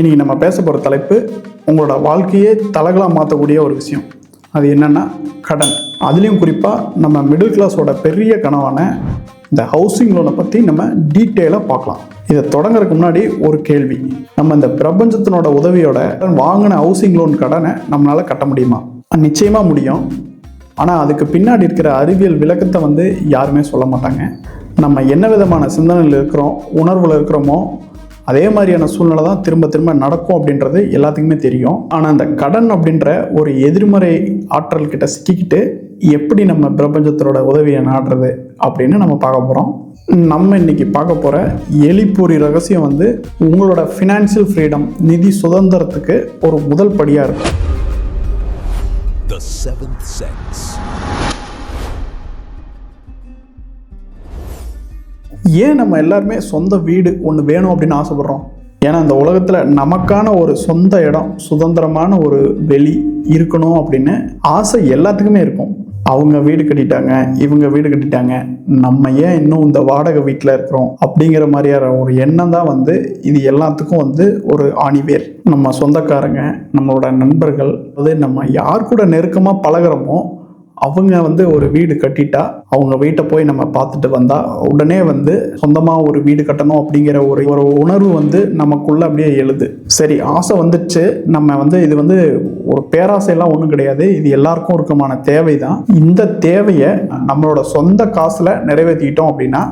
இன்றைக்கி நம்ம பேச போகிற தலைப்பு உங்களோட வாழ்க்கையே தலகலாக மாற்றக்கூடிய ஒரு விஷயம். அது என்னென்னா கடன். அதுலேயும் குறிப்பாக நம்ம மிடில் கிளாஸோட பெரிய கனவான இந்த ஹவுசிங் லோனை பற்றி நம்ம டீட்டெயிலாக பார்க்கலாம். இதை தொடங்குறதுக்கு முன்னாடி ஒரு கேள்வி. நம்ம இந்த பிரபஞ்சத்தினோட உதவியோட வாங்கின ஹவுசிங் லோன் கடனை நம்மளால் கட்ட முடியுமா? நிச்சயமாக முடியும். ஆனால் அதுக்கு பின்னாடி இருக்கிற அறிவியல் விளக்கத்தை வந்து யாருமே சொல்ல மாட்டாங்க. நம்ம என்ன விதமான சிந்தனையில் இருக்கிறோம் உணர்வில் இருக்கிறோமோ அதே மாதிரியான சூழ்நிலை தான் திரும்ப திரும்ப நடக்கும் அப்படின்றது எல்லாத்துக்குமே தெரியும். ஆனால் அந்த கடன் அப்படின்ற ஒரு எதிர்மறை ஆற்றல் கிட்ட சிக்கிக்கிட்டு எப்படி நம்ம பிரபஞ்சத்தோட உதவியை நாடுறது அப்படின்னு நம்ம பார்க்க போகிறோம் நம்ம இன்னைக்கு பார்க்க போகிற எலிப்பூரி ரகசியம் வந்து உங்களோட ஃபினான்ஷியல் ஃப்ரீடம் நிதி சுதந்திரத்துக்கு ஒரு முதல் படியாக இருக்கும் The Seventh Sense. ஏன் நம்ம எல்லாருமே சொந்த வீடு ஒன்று வேணும் அப்படின்னு ஆசைப்பட்றோம்? ஏன்னா இந்த உலகத்தில் நமக்கான ஒரு சொந்த இடம் சுதந்திரமான ஒரு வெளி இருக்கணும் அப்படின்னு ஆசை எல்லாத்துக்குமே இருக்கும். அவங்க வீடு கட்டிட்டாங்க இவங்க வீடு கட்டிட்டாங்க நம்ம ஏன் இன்னும் இந்த வாடகை வீட்டில் இருக்கிறோம் அப்படிங்கிற மாதிரியான ஒரு எண்ணம் தான் வந்து இது எல்லாத்துக்கும் வந்து ஒரு ஆணிவேர். நம்ம சொந்தக்காரங்க நம்மளோட நண்பர்கள் அது நம்ம யார் கூட நெருக்கமாக பழகிறோமோ அவங்க வந்து ஒரு வீடு கட்டிட்டா அவங்க வீட்டை போய் நம்ம பார்த்துட்டு வந்தா உடனே வந்து சொந்தமாக ஒரு வீடு கட்டணும் அப்படிங்கிற ஒரு ஒரு உணர்வு வந்து நமக்குள்ள அப்படியே எழுது. சரி ஆசை வந்துச்சு. நம்ம வந்து இது வந்து ஒரு பேராசையெல்லாம் ஒன்றும் கிடையாது. இது எல்லாருக்கும் இருக்குமான தேவை தான் இந்த தேவையை நம்மளோட சொந்த காசில் நிறைவேற்றிக்கிட்டோம் அப்படின்னா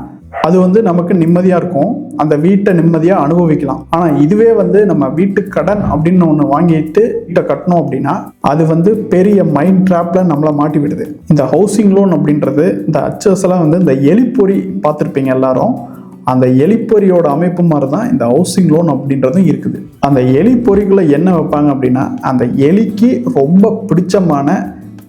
அது வந்து நமக்கு நிம்மதியாக இருக்கும். அந்த வீட்டை நிம்மதியாக அனுபவிக்கலாம். ஆனால் இதுவே வந்து நம்ம வீட்டு கடன் அப்படின்னு ஒன்று வாங்கிட்டு வீட்டை கட்டணும் அப்படின்னா அது வந்து பெரிய மைண்ட் ட்ராப்பில் நம்மளை மாட்டி விடுது. இந்த ஹவுசிங் லோன் அப்படின்றது இந்த அச்சஸ்லாம் வந்து இந்த எலிப்பொறி பார்த்துருப்பீங்க எல்லாரும். அந்த எலிப்பொறியோட அமைப்பு மாதிரி தான் இந்த ஹவுசிங் லோன் அப்படின்றதும் இருக்குது. அந்த எலிப்பொறிக்குள்ளே என்ன வைப்பாங்க அப்படின்னா அந்த எலிக்கு ரொம்ப பிடிச்சமான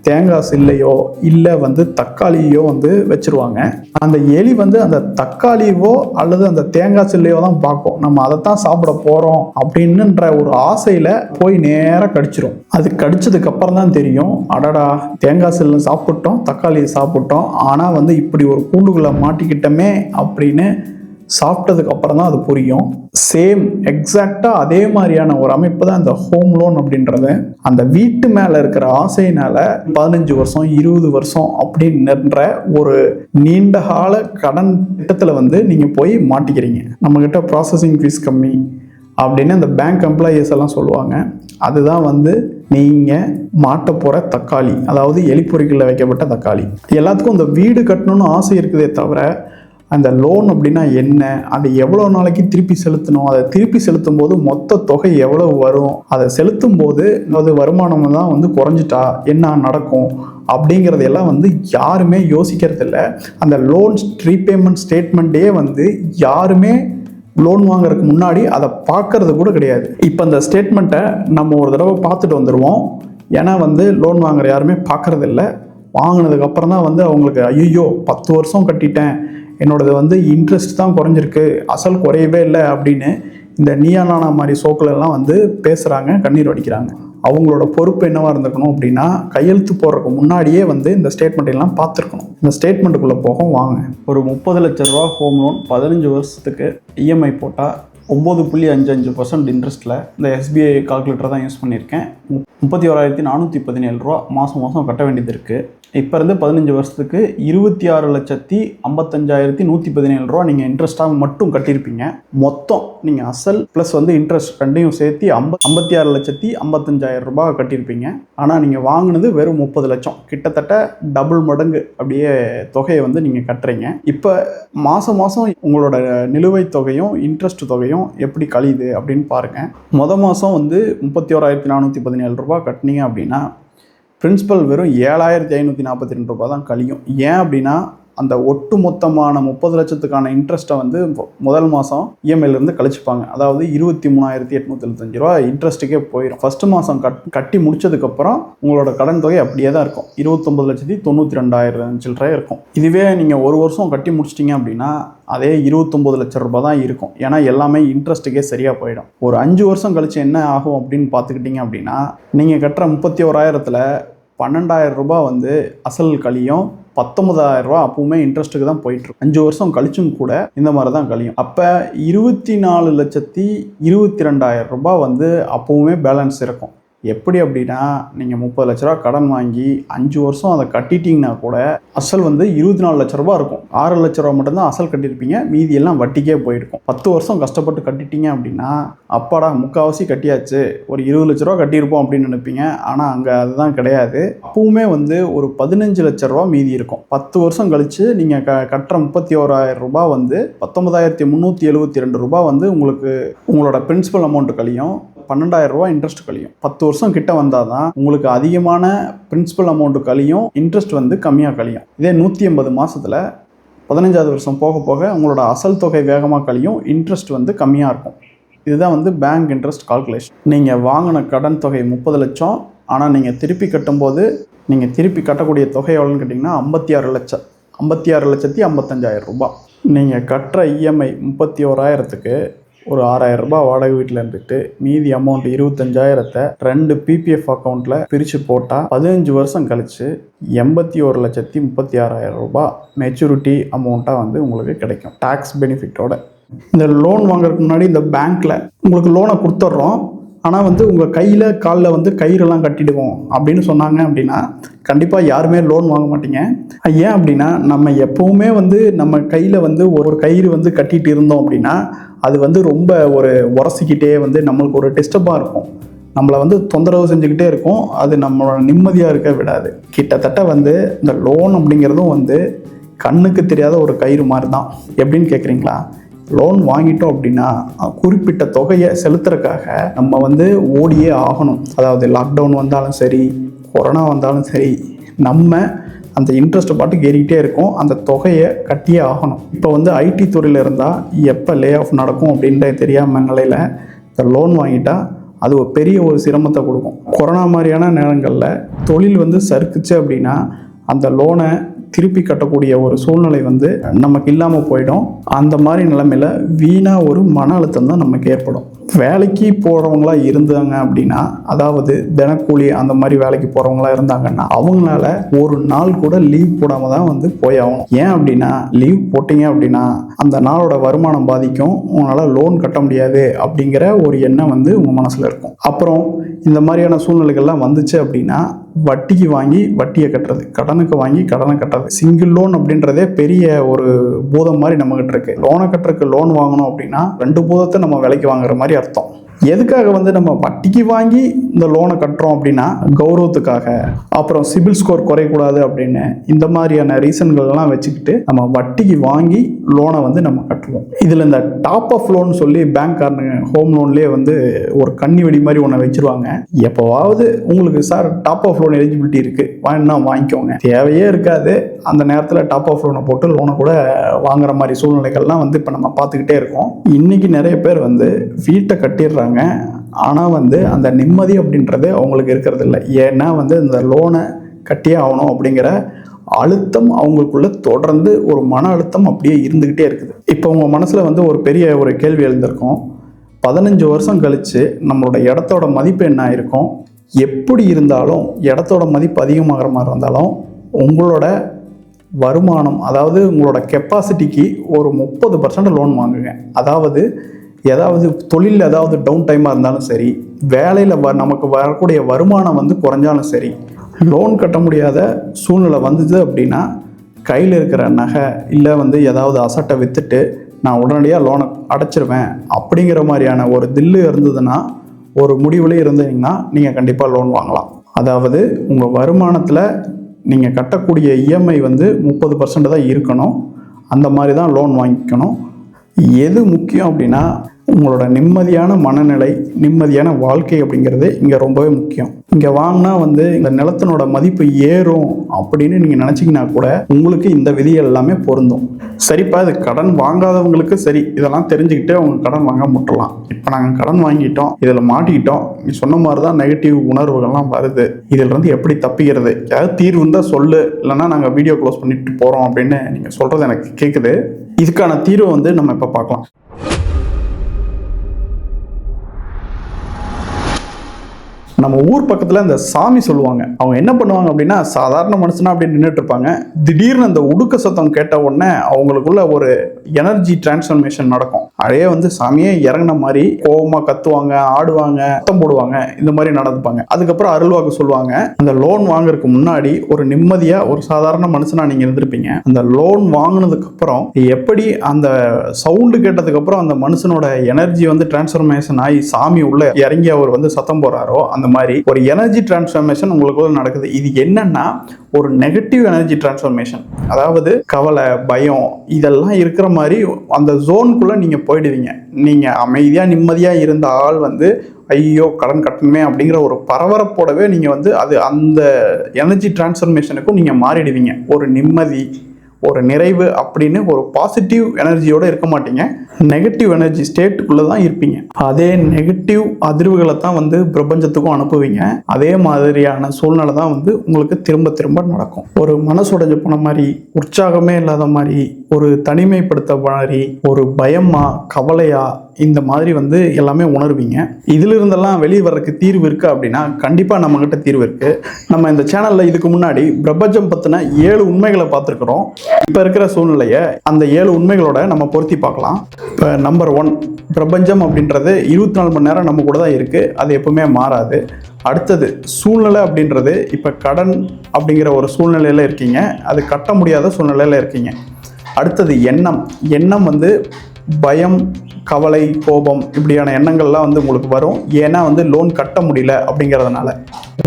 தேங்காய் சில்லையோ இல்லை வந்து தக்காளியோ வந்து வச்சுருவாங்க. அந்த எலி வந்து அந்த தக்காளியோ அல்லது அந்த தேங்காய் சில்லையோ தான் பார்க்கும். நம்ம அதை தான் சாப்பிட போகிறோம் அப்படின்னுன்ற ஒரு ஆசையில் போய் நேராக கடிச்சிரும். அது கடிச்சதுக்கு அப்புறம் தான் தெரியும். அடடா தேங்காய் சில்லை சாப்பிட்டோம் தக்காளியை சாப்பிட்டோம். ஆனால் வந்து இப்படி ஒரு கூண்டுக்குள்ளே மாட்டிக்கிட்டோமே அப்படின்னு சாப்பிட்டதுக்கு அப்புறம் தான் அது புரியும். சேம் எக்ஸாக்டாக அதே மாதிரியான ஒரு அமைப்பு தான் இந்த ஹோம் லோன் அப்படின்றது. அந்த வீட்டு மேலே இருக்கிற ஆசையினால பதினஞ்சு வருஷம் இருபது வருஷம் அப்படின்ற ஒரு நீண்ட கால கடன் திட்டத்தில் வந்து நீங்கள் போய் மாட்டிக்கிறீங்க. நம்மக்கிட்ட ப்ராசஸிங் ஃபீஸ் கம்மி அப்படின்னு அந்த பேங்க் எம்ப்ளாயீஸ் எல்லாம் சொல்லுவாங்க. அதுதான் வந்து நீங்கள் மாட்ட போகிற தக்காளி அதாவது எலிப்பொறிகளில் வைக்கப்பட்ட தக்காளி. எல்லாத்துக்கும் இந்த வீடு கட்டணும்னு ஆசை இருக்குதே தவிர அந்த லோன் அப்படின்னா என்ன? அது எவ்வளோ நாளைக்கு திருப்பி செலுத்தணும்? அதை திருப்பி செலுத்தும் போது மொத்த தொகை எவ்வளவு வரும்? அதை செலுத்தும் போது அது வருமானம் தான் வந்து குறைஞ்சிட்டா? என்ன நடக்கும்? அப்படிங்கிறதெல்லாம் வந்து யாருமே யோசிக்கிறதில்ல. அந்த லோன் ரீபேமெண்ட் ஸ்டேட்மெண்ட்டே வந்து யாருமே லோன் வாங்குறதுக்கு முன்னாடி அதை பார்க்கறது கூட கிடையாது. இப்போ அந்த ஸ்டேட்மெண்ட்டை நம்ம ஒரு தடவை பார்த்துட்டு வந்துடுவோம் ஏன்னா வந்து லோன் வாங்குற யாருமே பார்க்கறதில்ல. வாங்கினதுக்கப்புறம் தான் வந்து அவங்களுக்கு ஐயோ பத்து வருஷம் கட்டிட்டேன். என்னோடது வந்து இன்ட்ரெஸ்ட் தான் குறைஞ்சிருக்கு. அசல் குறையவே இல்லை அப்படின்னு இந்த நீயானானா மாதிரி சோக்கள் வந்து பேசுகிறாங்க கண்ணீர் வடிக்கிறாங்க. அவங்களோட பொறுப்பு என்னவாக இருந்திருக்கணும் அப்படின்னா கையெழுத்து போடுறதுக்கு முன்னாடியே வந்து இந்த ஸ்டேட்மெண்ட் எல்லாம் பார்த்துருக்கணும். இந்த ஸ்டேட்மெண்ட்டுக்குள்ளே போகும் வாங்க. ஒரு முப்பது லட்ச ரூபா ஹோம் லோன் பதினஞ்சு வருஷத்துக்கு இஎம்ஐ போட்டால் ஒம்பது புள்ளி அஞ்சு அஞ்சு பர்சன்ட் இன்ட்ரெஸ்ட்டில் இந்த எஸ்பிஐ கால்குலேட்டர் தான் யூஸ் பண்ணியிருக்கேன். முப்பத்தி ஓராயிரத்தி நானூற்றி பதினேழு ரூபா மாதம் மாதம் கட்ட வேண்டியது இருக்குது இப்போ இருந்து பதினஞ்சு வருஷத்துக்கு இருபத்தி ஆறு லட்சத்தி ஐம்பத்தஞ்சாயிரத்தி நூற்றி பதினேழு ரூபா நீங்கள் இன்ட்ரெஸ்ட்டாக மட்டும் கட்டியிருப்பீங்க. மொத்தம் நீங்கள் அசல் ப்ளஸ் வந்து இன்ட்ரெஸ்ட் ரெண்டையும் சேர்த்து ஐம்ப ஐம்பத்தி ஆறு லட்சத்தி ஐம்பத்தஞ்சாயிரம் ரூபாய் கட்டியிருப்பீங்க. ஆனால் நீங்கள் வாங்கினது வெறும் முப்பது லட்சம். கிட்டத்தட்ட டபுள் மடங்கு அப்படியே தொகையை வந்து நீங்கள் கட்டுறீங்க. இப்போ மாதம் மாதம் உங்களோட நிலுவைத் தொகையும் இன்ட்ரெஸ்ட் தொகையும் எப்படி கழியுது அப்படின்னு பாருங்கள் மொதல் மாதம் வந்து முப்பத்தி ஓராயிரத்தி நானூற்றி பதினேழு ரூபா கட்டினீங்க அப்படின்னா பிரின்சிபல் வெறும் ஏழாயிரத்தி ஐநூற்றி நாற்பத்தி ரெண்டு ரூபாய் தான் கழியும். ஏன் அப்படின்னா அந்த ஒட்டு மொத்தமான முப்பது லட்சத்துக்கான இன்ட்ரெஸ்ட்டை வந்து முதல் மாதம் இஎம்ஐலேருந்து கழிச்சுப்பாங்க. அதாவது இருபத்தி மூணாயிரத்தி எட்நூற்றி எழுபத்தஞ்சு ரூபா இன்ட்ரெஸ்ட்டுக்கே போயிடும் ஃபஸ்ட்டு மாதம் கட் கட்டி முடிச்சதுக்கப்புறம் உங்களோட கடன் தொகை அப்படியே தான் இருக்கும். இருபத்தொம்பது லட்சத்தி தொண்ணூற்றி ரெண்டாயிரம் சில்லறை இருக்கும். இதுவே நீங்கள் ஒரு வருஷம் கட்டி முடிச்சிட்டிங்க அப்படின்னா அதே இருபத்தொம்பது லட்ச ரூபாய் தான் இருக்கும். ஏன்னா எல்லாமே இன்ட்ரெஸ்ட்டுக்கே சரியாக போயிடும். ஒரு அஞ்சு வருஷம் கழிச்சு என்ன ஆகும் அப்படின்னு பார்த்துக்கிட்டிங்க அப்படின்னா நீங்கள் கட்டுற முப்பத்தி ஓராயிரத்தில் பன்னெண்டாயிரம் ரூபாய் வந்து அசல் கழியும். பத்தொன்பதாயிரம் ரூபா அப்பவுமே இன்ட்ரெஸ்ட்டுக்கு தான் போயிட்டு இருக்கும் அஞ்சு வருஷம் கழிச்சும் கூட இந்த மாதிரி தான் கழியும். அப்போ இருபத்தி நாலு லட்சத்தி இருபத்தி ரெண்டாயிரம் ரூபாய் வந்து அப்பவுமே பேலன்ஸ் இருக்கும். எப்படி அப்படின்னா நீங்கள் முப்பது லட்ச ரூபா கடன் வாங்கி அஞ்சு வருஷம் அதை கட்டிட்டீங்கன்னா கூட அசல் வந்து இருபத்தி நாலு லட்ச ரூபா இருக்கும். ஆறு லட்ச ரூபா மட்டும்தான் அசல் கட்டியிருப்பீங்க மீதி எல்லாம் வட்டிக்கே போயிருக்கும். பத்து வருஷம் கஷ்டப்பட்டு கட்டிட்டீங்க அப்படின்னா அப்பாடா முக்கால்வாசி கட்டியாச்சு. ஒரு இருபது லட்ச ரூபா கட்டியிருப்போம் அப்படின்னு நினைப்பீங்க. ஆனால் அங்கே அதுதான் கிடையாது. அப்பவுமே வந்து ஒரு பதினஞ்சு லட்ச ரூபா மீதி இருக்கும். பத்து வருஷம் கழித்து நீங்கள் க கட்டுற முப்பத்தி ஓராயிரம் ரூபாய் வந்து பத்தொன்பதாயிரத்தி முந்நூற்றி எழுபத்தி ரெண்டு ரூபாய் வந்து உங்களுக்கு உங்களோட பிரின்சிபல் அமௌண்ட்டு கழியும் பன்னெண்டாயிரம் ரூபாய் இன்ட்ரெஸ்ட் கழியும். பத்து வருஷம் கிட்ட வந்தால் தான் உங்களுக்கு அதிகமான பிரின்சிபல் அமௌண்ட் கழியும் இன்ட்ரெஸ்ட் வந்து கம்மியாக கழியும். இதே நூற்றி எண்பது மாதத்தில் பதினஞ்சாவது வருஷம் போக போக உங்களோட அசல் தொகை வேகமாக கழியும் இன்ட்ரெஸ்ட் வந்து கம்மியாக இருக்கும். இதுதான் வந்து பேங்க் இன்ட்ரெஸ்ட் கால்குலேஷன் நீங்கள் வாங்கின கடன் தொகை முப்பது லட்சம் ஆனால் நீங்கள் திருப்பி கட்டும்போது நீங்கள் திருப்பி கட்டக்கூடிய தொகை எவ்வளோன்னு கேட்டிங்கன்னா ஐம்பத்தி ஆறு லட்சம். ஐம்பத்தி ஆறு லட்சத்தி ஐம்பத்தஞ்சாயிரம் ரூபாய். நீங்கள் கட்டுற இஎம்ஐ முப்பத்தி ஓராயிரத்துக்கு ஒரு ஆறாயிரம் ரூபாய் வாடகை வீட்டில் இருந்துட்டு மீதி அமௌண்ட் இருபத்தஞ்சாயிரத்தை ரெண்டு பிபிஎஃப் அக்கௌண்ட்டில் பிரித்து போட்டால் பதினஞ்சு வருஷம் கழிச்சு எண்பத்தி ஒரு லட்சத்தி முப்பத்தி ஆறாயிரம் ரூபாய் மெச்சூரிட்டி அமௌண்ட்டாக வந்து உங்களுக்கு கிடைக்கும். டேக்ஸ் பெனிஃபிட்டோட இந்த லோன் வாங்குறதுக்கு முன்னாடி இந்த பேங்க்கில் உங்களுக்கு லோனை கொடுத்துட்றோம். ஆனால் வந்து உங்கள் கையில் காலில் வந்து கயிறெல்லாம் கட்டிடுவோம் அப்படின்னு சொன்னாங்க அப்படின்னா கண்டிப்பாக யாருமே லோன் வாங்க மாட்டீங்க. ஏன் அப்படின்னா நம்ம எப்போவுமே வந்து நம்ம கையில் வந்து ஒரு கயிறு வந்து கட்டிட்டு இருந்தோம் அப்படின்னா அது வந்து ரொம்ப ஒரு உரசிக்கிட்டே வந்து நம்மளுக்கு ஒரு டிஸ்டர்பாக இருக்கும். நம்மளை வந்து தொந்தரவு செஞ்சுக்கிட்டே இருக்கும். அது நம்மளோட நிம்மதியாக இருக்க விடாது. கிட்டத்தட்ட வந்து இந்த லோன் அப்படிங்கிறதும் வந்து கண்ணுக்கு தெரியாத ஒரு கயிறு மாதிரி தான் எப்படின்னு கேட்குறீங்களா லோன் வாங்கிட்டோம் அப்படின்னா குறிப்பிட்ட தொகையை செலுத்துறதுக்காக நம்ம வந்து ஓடியே ஆகணும். அதாவது லாக்டவுன் வந்தாலும் சரி கொரோனா வந்தாலும் சரி நம்ம அந்த இன்ட்ரெஸ்ட்டை பாட்டுக்கு ஏறிக்கிட்டே இருக்கும். அந்த தொகையை கட்டியே ஆகணும். இப்போ வந்து ஐடி துறையில் இருந்தால் எப்போ லே ஆஃப் நடக்கும் அப்படின்ற தெரியாமல் நிலையில் இந்த லோன் வாங்கிட்டா அது ஒரு பெரிய ஒரு சிரமத்தை கொடுக்கும். கொரோனா மாதிரியான நேரங்களில் தொழில் வந்து சறுக்குச்சு அப்படின்னா அந்த லோனை திருப்பி கட்டக்கூடிய ஒரு சூழ்நிலை வந்து நமக்கு இல்லாமல் போயிடும். அந்த மாதிரி நிலைமையில் வீணாக ஒரு மன அழுத்தம் தான் நமக்கு ஏற்படும். வேலைக்கு போகிறவங்களா இருந்தாங்க அப்படின்னா அதாவது தினக்கூலி அந்த மாதிரி வேலைக்கு போகிறவங்களா இருந்தாங்கன்னா அவங்களால ஒரு நாள் கூட லீவ் போடாமல் தான் வந்து போய் ஆகணும். ஏன் அப்படின்னா லீவ் போட்டீங்க அப்படின்னா அந்த நாளோட வருமானம் பாதிக்கும். உங்களால் லோன் கட்ட முடியாது அப்படிங்கிற ஒரு எண்ணம் வந்து உங்கள் மனசில் இருக்கும். அப்புறம் இந்த மாதிரியான சூழ்நிலைகள்லாம் வந்துச்சு அப்படின்னா வட்டிக்கு வாங்கி வட்டியை கட்டுறது கடனுக்கு வாங்கி கடனை கட்டுறது. சிங்கிள் லோன் அப்படின்றதே பெரிய ஒரு பூதம் மாதிரி நம்மகிட்ட இருக்கு. லோனை கட்டுறதுக்கு லோன் வாங்கணும் அப்படின்னா ரெண்டு பூதத்தை நம்ம விலைக்கு வாங்குற மாதிரி அர்த்தம். எதுக்காக வந்து நம்ம வட்டிக்கு வாங்கி இந்த லோனை கட்டுறோம் அப்படின்னா கௌரவத்துக்காக அப்புறம் சிபில் ஸ்கோர் குறையக்கூடாது அப்படின்னு இந்த மாதிரியான ரீசன்கள்லாம் வச்சுக்கிட்டு நம்ம வட்டிக்கு வாங்கி லோனை வந்து நம்ம கட்டுவோம். இதில் இந்த டாப் ஆஃப் லோன் சொல்லி பேங்க்காரனுங்க ஹோம் லோன்லேயே வந்து ஒரு கண்ணி வெடி மாதிரி ஒன்று வச்சிருவாங்க. எப்போவாவது உங்களுக்கு sir top up loan eligibility இருக்குது வாங்கினா வாங்கிக்கோங்க. தேவையே இருக்காது. அந்த நேரத்தில் டாப் ஆஃப் லோனை போட்டு லோனை கூட வாங்குற மாதிரி சூழ்நிலைகள்லாம் வந்து இப்போ நம்ம பார்த்துக்கிட்டே இருக்கோம். இன்றைக்கி நிறைய பேர் வந்து வீட்டை கட்டிடுறாங்க. ஆனால் வந்து அந்த நிம்மதி அப்படின்றது அவங்களுக்கு இருக்கிறது இல்லை. ஏன்னா வந்து இந்த லோனை கட்டியே ஆகணும் அப்படிங்கிற அழுத்தம் அவங்களுக்குள்ள தொடர்ந்து ஒரு மன அழுத்தம் அப்படியே இருந்துக்கிட்டே இருக்குது. இப்போ உங்கள் மனசில் வந்து ஒரு பெரிய ஒரு கேள்வி எழுந்திருக்கும். பதினஞ்சு வருஷம் கழித்து நம்மளோட இடத்தோட மதிப்பு என்ன ஆயிருக்கும்? எப்படி இருந்தாலும் இடத்தோட மதிப்பு அதிகமாகிற மாதிரி இருந்தாலும் உங்களோட வருமானம் அதாவது உங்களோட கெப்பாசிட்டிக்கு ஒரு முப்பது பர்சன்ட் லோன் வாங்குங்க. அதாவது ஏதாவது தொழில் ஏதாவது டவுன் டைமாக இருந்தாலும் சரி வேலையில் வ நமக்கு வரக்கூடிய வருமானம் வந்து குறைஞ்சாலும் சரி லோன் கட்ட முடியாத சூழ்நிலை வந்தது அப்படின்னா கையில் இருக்கிற நகை இல்லை வந்து ஏதாவது அசட்டை விற்றுட்டு நான் உடனடியாக லோனை அடைச்சிருவேன் அப்படிங்கிற மாதிரியான ஒரு தில்லு இருந்ததுன்னா ஒரு முடிவுலேயே இருந்தீங்கன்னா நீங்கள் கண்டிப்பாக லோன் வாங்கலாம். அதாவது உங்கள் வருமானத்தில் நீங்கள் கட்டக்கூடிய இஎம்ஐ வந்து முப்பது பர்சன்ட் தான் இருக்கணும். அந்த மாதிரி தான் லோன் வாங்கிக்கணும். எது முக்கியம் அப்படின்னா உங்களோட நிம்மதியான மனநிலை நிம்மதியான வாழ்க்கை அப்படிங்கிறது இங்கே ரொம்பவே முக்கியம். இங்கே வாங்கினா வந்து இந்த நிலத்தினோட மதிப்பு ஏறும் அப்படின்னு நீங்கள் நினச்சிங்கன்னா கூட உங்களுக்கு இந்த விதிகள் எல்லாமே பொருந்தும். சரிப்பா இது கடன் வாங்காதவங்களுக்கு சரி இதெல்லாம் தெரிஞ்சுக்கிட்டு அவங்க கடன் வாங்க முட்டலாம் இப்போ நாங்கள் கடன் வாங்கிட்டோம் இதில் மாட்டிக்கிட்டோம் நீ சொன்ன மாதிரி தான் நெகட்டிவ் உணர்வுகள்லாம் வருது. இதில் இருந்து எப்படி தப்பிக்கிறது? ஏதாவது தீர்வு இருந்தால் சொல்லு இல்லைன்னா நாங்கள் வீடியோ க்ளோஸ் பண்ணிட்டு போகிறோம் அப்படின்னு நீங்கள் சொல்கிறது எனக்கு கேட்குது இதுக்கான தீர்வு வந்து நம்ம இப்போ பார்க்கலாம். நம்ம ஊர் பக்கத்தில் அந்த சாமி சொல்லுவாங்க. அவங்க என்ன பண்ணுவாங்க அப்படின்னா சாதாரண மனுஷனா அப்படி நின்றுட்டு இருப்பாங்க திடீர்னு அந்த உடுக்க சத்தம் கேட்ட உடனே அவங்களுக்குள்ள ஒரு எனர்ஜி டிரான்ஸ்ஃபர்மேஷன் நடக்கும். அதே வந்து சாமியே இறங்கின மாதிரி கோபமாக கத்துவாங்க ஆடுவாங்க சத்தம் போடுவாங்க. இந்த மாதிரி நடந்துப்பாங்க. அதுக்கப்புறம் அருள்வாக்கு சொல்லுவாங்க. அந்த லோன் வாங்குறதுக்கு முன்னாடி ஒரு நிம்மதியாக ஒரு சாதாரண மனுஷனா நீங்கள் இருந்திருப்பீங்க. அந்த லோன் வாங்கினதுக்கு அப்புறம் எப்படி அந்த சவுண்டு கேட்டதுக்கு அப்புறம் அந்த மனுஷனோட எனர்ஜி வந்து டிரான்ஸ்ஃபர்மேஷன் ஆகி சாமி உள்ள இறங்கி அவர் வந்து சத்தம் போறாரோ அந்த மாதிரி ஒரு எனர்ஜி டிரான்ஸ்ஃபர்மேஷன் உங்களுக்குள்ள நடக்குது. இது என்னன்னா ஒரு நெகட்டிவ் எனர்ஜி டிரான்ஸ்ஃபர்மேஷன் அதாவது கவலை பயம் இதெல்லாம் இருக்கிற மாதிரி அந்த ஜோனுக்குள்ளே நீங்கள் போயிடுவீங்க. நீங்கள் அமைதியாக நிம்மதியாக இருந்த ஆள் வந்து ஐயோ கடன் கட்டணுமே அப்படிங்கிற ஒரு பரபரப்போடவே நீங்கள் வந்து அது அந்த எனர்ஜி டிரான்ஸ்ஃபர்மேஷனுக்கும் நீங்கள் மாறிடுவீங்க. ஒரு நிம்மதி ஒரு நிறைவு அப்படின்னு ஒரு பாசிட்டிவ் எனர்ஜியோடு இருக்க மாட்டீங்க. நெகட்டிவ் எனர்ஜி ஸ்டேட்டுக்குள்ளே தான் இருப்பீங்க. அதே நெகட்டிவ் அதிர்வுகளை தான் வந்து பிரபஞ்சத்துக்கும் அனுப்புவீங்க. அதே மாதிரியான சூழ்நிலை தான் வந்து உங்களுக்கு திரும்ப திரும்ப நடக்கும். ஒரு மனசுடைஞ்சு போன மாதிரி உற்சாகமே இல்லாத மாதிரி ஒரு தனிமைப்படுத்த மாதிரி ஒரு பயமா கவலையா இந்த மாதிரி வந்து எல்லாமே உணர்வீங்க. இதுல இருந்தெல்லாம் வெளியே வர்றதுக்கு தீர்வு இருக்கு அப்படின்னா கண்டிப்பா நம்ம கிட்ட தீர்வு இருக்கு. நம்ம இந்த சேனல்ல இதுக்கு முன்னாடி பிரபஞ்சம் பத்தின ஏழு உண்மைகளை பார்த்துருக்குறோம். இப்ப இருக்கிற சூழ்நிலையை அந்த ஏழு உண்மைகளோட நம்ம பொருத்தி பார்க்கலாம். இப்போ நம்பர் ஒன் பிரபஞ்சம் அப்படின்றது இருபத்தி நாலு மணி நேரம் நம்ம கூட தான் இருக்குது அது எப்பவுமே மாறாது. அடுத்தது சூழ்நிலை அப்படின்றது இப்போ கடன் அப்படிங்கிற ஒரு சூழ்நிலையில் இருக்கீங்க. அது கட்ட முடியாத சூழ்நிலையில் இருக்கீங்க. அடுத்தது எண்ணம். எண்ணம் வந்து பயம் கவலை கோபம் இப்படியான எண்ணங்கள்லாம் வந்து உங்களுக்கு வரும். ஏன்னா வந்து லோன் கட்ட முடியல அப்படிங்கிறதுனால.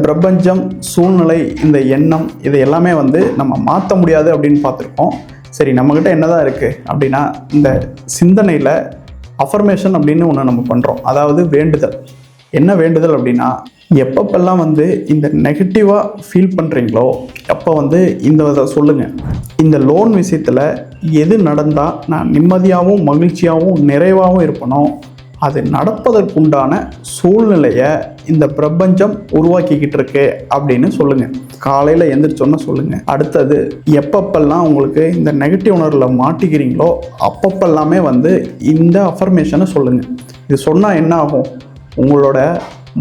பிரபஞ்சம் சூழ்நிலை இந்த எண்ணம் இது எல்லாமே வந்து நம்ம மாற்ற முடியாது அப்படின்னு பார்த்துருக்கோம். சரி நம்மக்கிட்ட என்னதான் இருக்குது அப்படின்னா இந்த சிந்தனையில் அஃபர்மேஷன் அப்படின்னு ஒன்று நம்ம பண்ணுறோம் அதாவது வேண்டுதல். என்ன வேண்டுதல் அப்படின்னா எப்பப்பெல்லாம் வந்து இந்த நெகட்டிவாக ஃபீல் பண்ணுறீங்களோ அப்போ வந்து இந்த இதை சொல்லுங்கள் இந்த லோன் விஷயத்தில் எது நடந்தால் நான் நிம்மதியாகவும் மகிழ்ச்சியாகவும் நிறைவாகவும் இருப்பனோ அது நடப்பதற்குண்டான சூழ்நிலையை இந்த பிரபஞ்சம் உருவாக்கிக்கிட்டு இருக்கு அப்படின்னு சொல்லுங்கள் காலையில் எந்திரிச்சோன்னா சொல்லுங்கள் அடுத்தது எப்பப்பெல்லாம் உங்களுக்கு இந்த நெகட்டிவ் உணர்வில் மாட்டிக்கிறீங்களோ அப்பப்பெல்லாமே வந்து இந்த அஃபர்மேஷனை சொல்லுங்கள் இது சொன்னால் என்ன ஆகும்? உங்களோட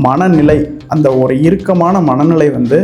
மனநிலை அந்த ஒரு இறுக்கமான மனநிலை வந்து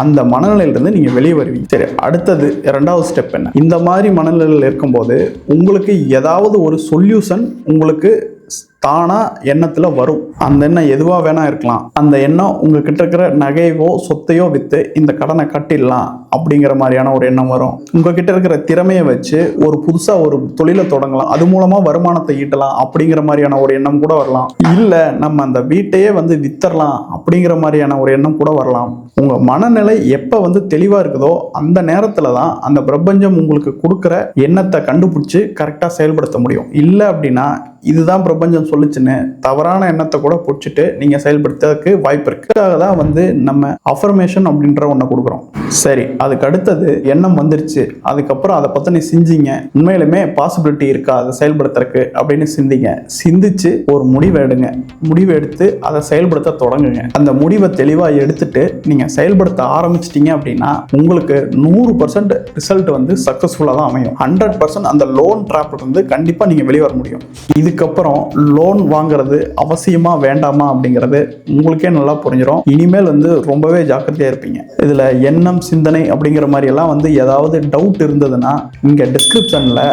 அந்த மனநிலையிலிருந்து நீங்கள் வெளியே வருவீங்க. சரி அடுத்தது ரெண்டாவது ஸ்டெப் என்ன? இந்த மாதிரி மனநிலையில் இருக்கும்போது உங்களுக்கு ஏதாவது ஒரு சொல்யூஷன் உங்களுக்கு தானாக எண்ணத்தில் வரும். அந்த எண்ணம் எதுவாக வேணால் இருக்கலாம். அந்த எண்ணம் உங்ககிட்ட இருக்கிற நகையோ சொத்தையோ விற்று இந்த கடனை கட்டிடலாம் அப்படிங்கிற மாதிரியான ஒரு எண்ணம் வரும். உங்ககிட்ட இருக்கிற திறமையை வச்சு ஒரு புதுசாக ஒரு தொழிலை தொடங்கலாம். அது மூலமாக வருமானத்தை ஈட்டலாம் அப்படிங்கிற மாதிரியான ஒரு எண்ணம் கூட வரலாம். இல்லை நம்ம அந்த வீட்டையே வந்து வித்தரலாம் அப்படிங்கிற மாதிரியான ஒரு எண்ணம் கூட வரலாம். உங்கள் மனநிலை எப்போ வந்து தெளிவாக இருக்குதோ அந்த நேரத்தில் தான் அந்த பிரபஞ்சம் உங்களுக்கு கொடுக்குற எண்ணத்தை கண்டுபிடிச்சி கரெக்டாக செயல்படுத்த முடியும். இல்லை அப்படின்னா இதுதான் பிரபஞ்சம் சொல்லிச்சுன்னு தவறான எண்ணத்தை கூட பிடிச்சிட்டு நீங்கள் செயல்படுத்துறதுக்கு வாய்ப்பு இருக்கு. தான் வந்து நம்ம அஃபர்மேஷன் அப்படின்ற ஒன்றை கொடுக்குறோம். சரி அதுக்கு அடுத்தது எண்ணம் வந்துருச்சு. அதுக்கப்புறம் அதை பற்றி நீ சிந்திங்க. உண்மையிலுமே பாசிபிலிட்டி இருக்கா? அதை செயல்படுத்துறதுக்கு அப்படின்னு சிந்திங்க. சிந்திச்சு ஒரு முடிவை எடுங்க. முடிவு எடுத்து அதை செயல்படுத்த தொடங்குங்க. அந்த முடிவை தெளிவாக எடுத்துட்டு நீங்கள் செயல்படுத்த ஆரம்பிச்சிட்டீங்க அப்படின்னா உங்களுக்கு நூறு பர்சன்ட் ரிசல்ட் வந்து சக்ஸஸ்ஃபுல்லாக தான் அமையும். ஹண்ட்ரட் பர்சன்ட் அந்த லோன் ட்ராப்ல வந்து கண்டிப்பாக நீங்கள் வெளியே வர முடியும். இதுக்கப்புறம் லோன் வாங்குறது அவசியமா வேண்டாமா அப்படிங்கிறது உங்களுக்கே நல்லா புரிஞ்சிடும் இனிமேல் வந்து ரொம்பவே ஜாக்கிரதையாக இருப்பீங்க. இதில் எண்ணம் சிந்தனை அப்படிங்கிற மாதிரியெல்லாம் வந்து ஏதாவது டவுட் இருந்ததுன்னா இங்கே டிஸ்கிரிப்ஷனில்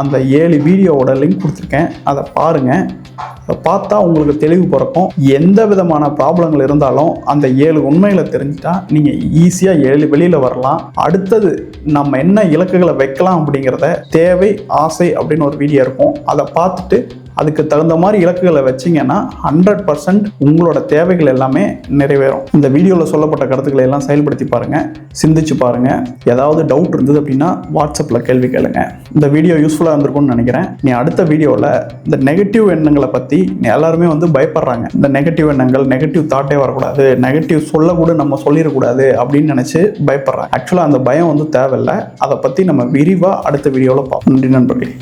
அந்த ஏழு வீடியோவோட லிங்க் கொடுத்துருக்கேன். அதை பாருங்கள் அதை பார்த்தா உங்களுக்கு தெளிவு பிறக்கும். எந்த விதமான ப்ராப்ளங்கள் இருந்தாலும் அந்த ஏழு உண்மைகளை தெரிஞ்சுட்டா நீங்கள் ஈஸியாக ஏழு வெளியில் வரலாம். அடுத்தது நம்ம என்ன இலக்குகளை வைக்கலாம் அப்படிங்கிறத தேவை ஆசை அப்படின்னு ஒரு வீடியோ இருக்கும். அதை பார்த்துட்டு அதுக்கு தகுந்த மாதிரி இலக்குகளை வச்சீங்கன்னா ஹண்ட்ரட் பர்சன்ட் உங்களோட தேவைகள் எல்லாமே நிறைவேறும். இந்த வீடியோவில் சொல்லப்பட்ட கருத்துக்களை எல்லாம் செயல்படுத்தி பாருங்கள் சிந்திச்சு பாருங்கள் ஏதாவது டவுட் இருந்தது அப்படின்னா வாட்ஸ்அப்பில் கேள்வி கேளுங்க. இந்த வீடியோ யூஸ்ஃபுல்லாக இருந்திருக்கும்னு நினைக்கிறேன். நீ அடுத்த வீடியோவில் இந்த நெகட்டிவ் எண்ணங்களை பற்றி எல்லாருமே வந்து பயப்படுறாங்க. இந்த நெகட்டிவ் எண்ணங்கள் நெகட்டிவ் தாட்டே வரக்கூடாது. நெகட்டிவ் சொல்லக்கூட நம்ம சொல்லிடக்கூடாது அப்படின்னு நினச்சி பயப்படுறாங்க. ஆக்சுவலாக அந்த பயம் வந்து தேவையில்லை. அதை பற்றி நம்ம விரிவாக அடுத்த வீடியோவில் பார்ப்போம். நன்றி நண்பர்களே.